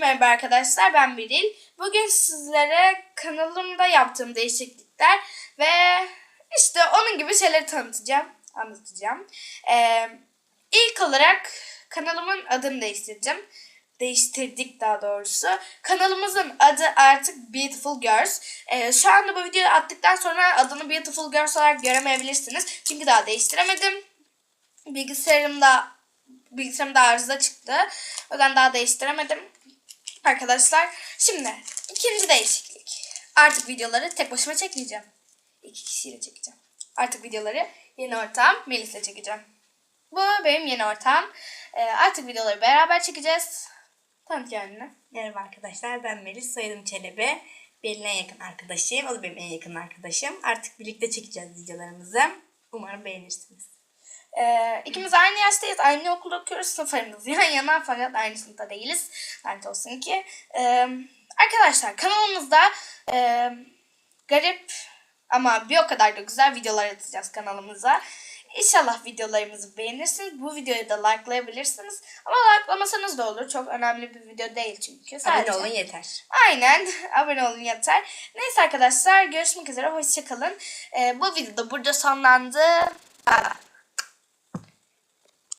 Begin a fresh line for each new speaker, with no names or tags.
merhaba arkadaşlar ben Biril. Bugün sizlere kanalımda yaptığım değişiklikler ve işte onun gibi şeyleri tanıtacağım, anlatacağım. Ee, ilk olarak kanalımın adını değiştireceğim. Değiştirdik daha doğrusu. Kanalımızın adı artık Beautiful Girls. Ee, şu anda bu videoyu attıktan sonra adını Beautiful Girls olarak göremeyebilirsiniz. Çünkü daha değiştiremedim. Bilgisayarımda bilgisayarımda arıza çıktı. O yüzden daha değiştiremedim. Arkadaşlar şimdi ikinci değişiklik. Artık videoları tek başıma çekmeyeceğim. İki kişiyle çekeceğim. Artık videoları yeni ortağım Melis'le çekeceğim. Bu benim yeni ortağım. Ee, artık videoları beraber çekeceğiz. Tanıt kendini.
Merhaba arkadaşlar ben Melis soyadım Çelebi. Benim en yakın arkadaşım. O da benim en yakın arkadaşım. Artık birlikte çekeceğiz videolarımızı. Umarım beğenirsiniz.
Ee, ikimiz aynı yaştayız. Aynı okulda okuyoruz. Sınıflarımız yan yana fakat aynı sınıfta değiliz. Lanet olsun ki. Ee, arkadaşlar kanalımızda e, garip ama bir o kadar da güzel videolar atacağız kanalımıza. İnşallah videolarımızı beğenirsiniz. Bu videoyu da likelayabilirsiniz. Ama likelamasanız da olur. Çok önemli bir video değil çünkü. Sadece...
Abone olun yeter.
Aynen. Abone olun yeter. Neyse arkadaşlar görüşmek üzere. Hoşçakalın. Ee, bu video da burada sonlandı. Bye bye.